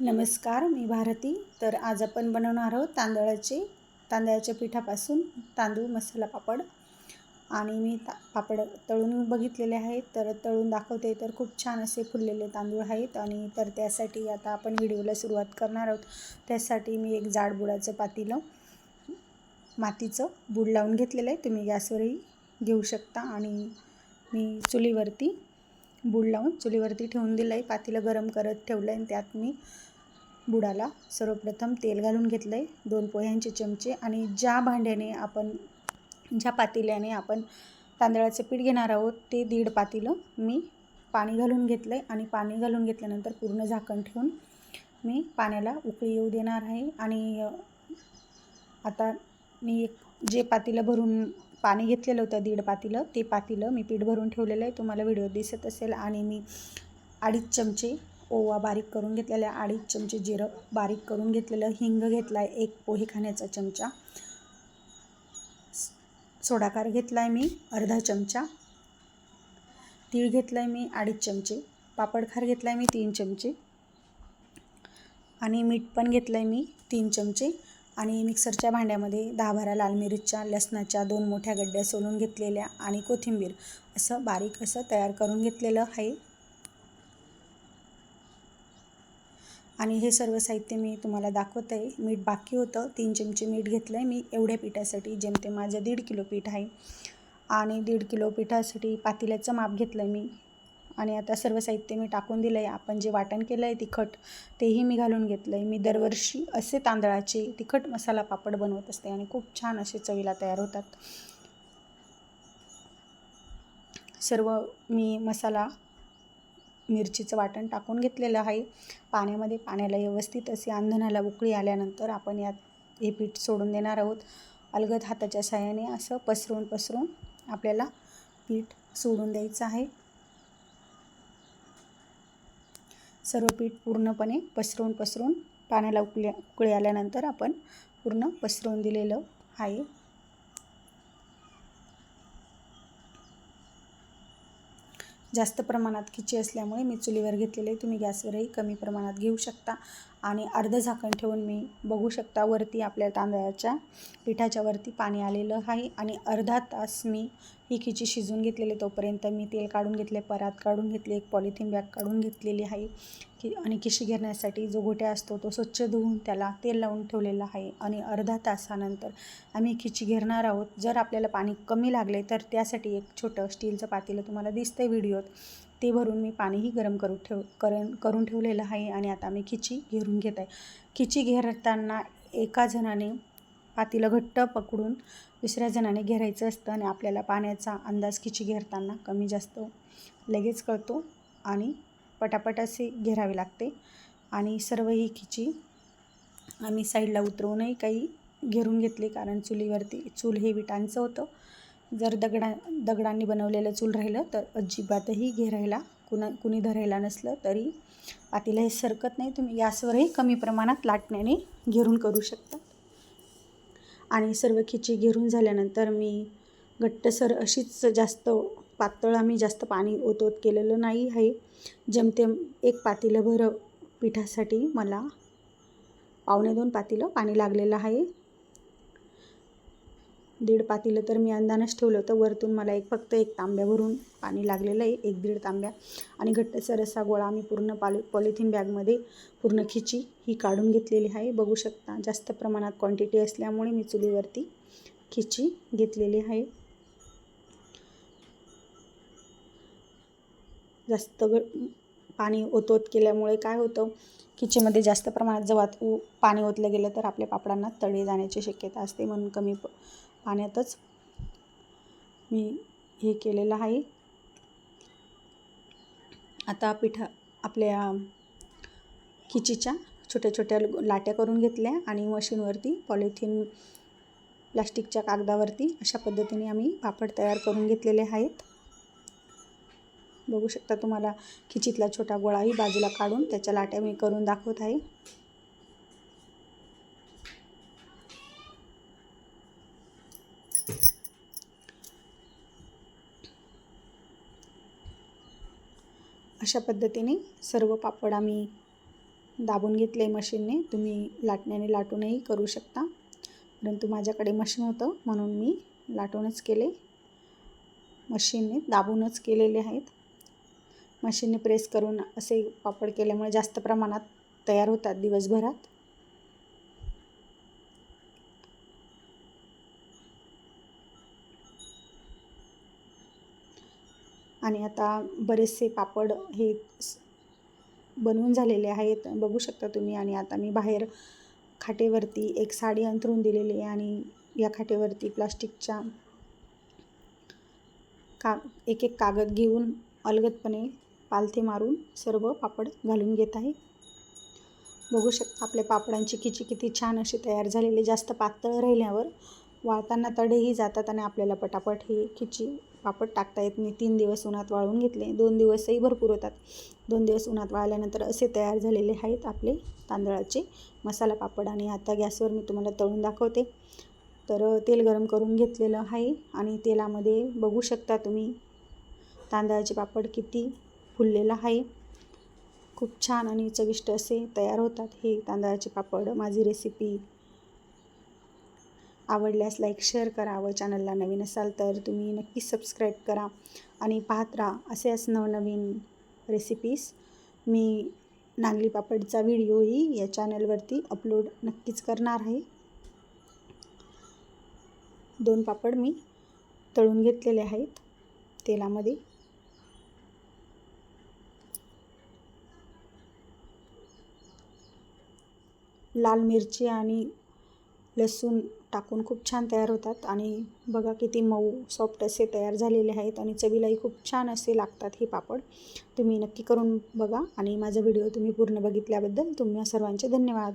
नमस्कार मी भारती. तर आज आपण बनवणार आहोत तांदळाचे तांदळाच्या पिठापासून तांदूळ मसाला पापड. आणि मी ता पापड तळून बघितलेले आहेत. तर तळून दाखवते तर खूप छान असे फुललेले तांदूळ आहेत. आणि तर त्यासाठी आता आपण व्हिडिओला सुरुवात करणार आहोत. त्यासाठी मी एक जाड बुडाचं पातीलं मातीचं बूड लावून घेतलेलं आहे. तुम्ही गॅसवरही घेऊ शकता. आणि मी चुलीवरती बूड लावून चुलीवरती ठेवून दिलं आहे पातीलं गरम करत ठेवलं आहे आणि त्यात मी बुडाला. सर्वप्रथम तेल घालून घेतलं आहे दोन पोह्यांचे चमचे आणि ज्या भांड्याने आपण ज्या पातेल्याने आपण तांदळाचं पीठ घेणार आहोत ते दीड पातेलं मी पाणी घालून घेतलं आहे आणि पाणी घालून घेतल्यानंतर पूर्ण झाकण ठेवून मी पाण्याला उकळी येऊ देणार आहे. आणि आता मी एक जे पातेलं भरून पाणी घेतलेलं होतं दीड पातेलं ते पातेलं मी पीठ भरून ठेवलेलं आहे. तुम्हाला व्हिडिओ दिसत असेल आणि मी अडीच चमचे ओवा बारीक करून घेतलेला आहे. अडीच चमचे जिरं बारीक करून घेतलेलं हिंग घेतला आहे एक पोहे खाण्याचा चमचा. सोडाकार घेतला आहे मी अर्धा चमचा. तीळ घेतला आहे मी अडीच चमचे. पापडखार घेतला आहे मी तीन चमचे. आणि मीठ पण घेतलं आहे मी तीन चमचे. आणि मिक्सरच्या भांड्यामध्ये दहा बारा लाल मिरच्या लसणाच्या दोन मोठ्या गड्ड्या सोलून घेतलेल्या आणि कोथिंबीर असं बारीक असं तयार करून घेतलेलं आहे. आणि हे सर्व साहित्य मी तुम्हाला दाखवत आहे. मीठ बाकी होतं. तीन चमचे मीठ घेतलं आहे मी एवढ्या पिठासाठी जेमते माझं दीड किलो पीठ आहे. आणि दीड किलो पिठासाठी पातेल्याचं माप घेतलं आहे मी. आणि आता सर्व साहित्य मी टाकून दिलं आहे आपण जे वाटण केलं आहे तिखट तेही मी घालून घेतलं आहे मी दरवर्षी असे तांदळाचे तिखट मसाला पापड बनवत असते आणि खूप छान असे चवीला तयार होतात. सर्व मी मसाला मिरचीचं वाटण टाकून घेतलेलं आहे. पाण्यामध्ये पाण्याला व्यवस्थित असे आंधणाला उकळी आल्यानंतर आपण यात हे पीठ सोडून देणार आहोत. अलगद हाताच्या साह्याने असं पसरून पसरून आपल्याला पीठ सोडून द्यायचं आहे. सर्व पीठ पूर्णपणे पसरून पसरून पाण्याला उकळी उकळी आल्यानंतर आपण पूर्ण पसरवून दिलेलं आहे. जास्त प्रमाणात खिची असल्यामुळे मी चुलीवर घेतलेले तुम्ही गॅसवरही कमी प्रमाणात घेऊ शकता. आणि अर्ध झाकण ठेवून मी बघू शकता वरती आपल्या तांदळाच्या पिठाच्या वरती पाणी आलेलं आहे आणि अर्धा तास मी ही खिची शिजून घेतलेली तोपर्यंत मी तेल काढून घेतले परात काढून घेतले एक पॉलिथिन बॅग काढून घेतलेली आहे. की आणि खिशी घेण्यासाठी जो गोट्या असतो तो स्वच्छ धुवून त्याला तेल लावून ठेवलेला आहे आणि अर्धा तासानंतर आम्ही खिची घेरणार आहोत. जर आपल्याला पाणी कमी लागले तर त्यासाठी एक छोटं स्टीलचं पातेलं तुम्हाला दिसतं आहे व्हिडिओत. ते भरून मी पाणीही गरम करून ठेव करण करून ठेवलेलं आहे आणि आता मी खिची घेरून घेत आहे. खिची घेरताना एका जणाने पातीला घट्ट पकडून दुसऱ्या जणाने घेरायचं असतं आणि आपल्याला पाण्याचा अंदाज खिची घेरताना कमी जास्त लगेच कळतो आणि पटापट असे घेरावे लागते आणि सर्व ही खिची आम्ही साईडला उतरवूनही काही घेरून घेतली कारण चुलीवरती चूल हे विटांचं होतं. जर दगडा दगडांनी बनवलेलं चूल राहिलं तर अजिबातही घेरायला कुणा कुणी धरायला नसलं तरी पातीला हे सरकत नाही. तुम्ही गॅसवरही कमी प्रमाणात लाटण्याने घेरून करू शकता. आणि सर्व खिची घेरून झाल्यानंतर मी घट्टसर अशीच जास्त पातळ आम्ही जास्त पाणी ओतोत केलेलं नाही आहे. जमतेम एक पातेलंभर पिठासाठी मला पावणे दोन पातेलं पाणी लागलेलं आहे. दीड पातीलं तर मी अंदानच ठेवलं होतं. वरतून मला एक फक्त एक तांब्या भरून पाणी लागलेलं आहे एक दीड तांब्या. आणि घट्टचा रस्सा गोळा मी पूर्ण पाली पॉलिथिन बॅगमध्ये पूर्ण खिची ही काढून घेतलेली आहे. बघू शकता जास्त प्रमाणात क्वांटिटी असल्यामुळे मी चुलीवरती खिची घेतलेली आहे. जास्त ग पाणी ओतोत केल्यामुळे काय होतं खिचीमध्ये जास्त प्रमाणात जवात पाणी ओतलं गेलं तर आपल्या पापडांना तळे जाण्याची शक्यता असते. म्हणून कमी प पाण्यातच मी हे केलेलं आहे. आता पिठा आपल्या खिचीच्या छोट्या छोट्या लाट्या करून घेतल्या आणि मशीनवरती पॉलिथिन प्लास्टिकच्या कागदावरती अशा पद्धतीने आम्ही पापड तयार करून घेतलेले आहेत. बघू शकता तुम्हाला खिचीतला छोटा गोळाही बाजूला काढून त्याच्या लाट्या मी करून दाखवत आहे. अशा पद्धतीने सर्व पापड आम्ही दाबून घेतले मशीनने. तुम्ही लाटण्याने लाटूनही करू शकता. परंतु माझ्याकडे मशीन होतं म्हणून मी लाटूनच केले. मशीनने दाबूनच केलेले आहेत. मशीनने प्रेस करून असे पापड केल्यामुळे जास्त प्रमाणात तयार होतात दिवसभरात. आणि आता बरेचसे पापड हे बनवून झालेले आहेत. बघू शकता तुम्ही. आणि आता मी बाहेर खाटेवरती एक साडी अंथरून दिलेली आहे आणि या खाटेवरती प्लास्टिकच्या का एक एक कागद घेऊन अलगदपणे पालथे मारून सर्व पापड घालून घेत आहे. बघू शकता आपल्या पापडांची खिची किती छान अशी तयार झालेली. जास्त पातळ राहिल्यावर वाळताना तडेही जातात आणि आपल्याला पटापट ही खिची पापड टाकता येत नाही. तीन दिवस उन्हात वाळून घेतले. दोन दिवसही भरपूर होतात. दोन दिवस उन्हात वाळल्यानंतर असे तयार झालेले आहेत आपले तांदळाचे मसाला पापड आणि आता गॅसवर मी तुम्हाला तळून दाखवते. तर तेल गरम करून घेतलेलं आहे आणि तेलामध्ये बघू शकता तुम्ही तांदळाचे पापड किती फुललेलं आहे. खूप छान आणि चविष्ट असे तयार होतात हे तांदळाचे पापड. माझी रेसिपी आवडल्यास लाईक शेअर करा व चॅनलला नवीन असाल तर तुम्ही नक्कीच सबस्क्राईब करा आणि पाहत राहा असेच नवनवीन रेसिपीज मी नांगली पापडचा व्हिडिओही या चॅनलवरती अपलोड नक्कीच करणार आहे. दोन पापड मी तळून घेतलेले आहेत तेलामध्ये. लाल मिरची आणि लसूण टाकून खूप छान तयार होतात. आणि बघा किती मऊ सॉफ्ट असे तयार झालेले आहेत. आणि चवीलाही खूप छान असे लागतात हे पापड. तुम्ही नक्की करून बघा. आणि माझा व्हिडिओ तुम्ही पूर्ण बघितल्याबद्दल तुम्ही सर्वांचे धन्यवाद.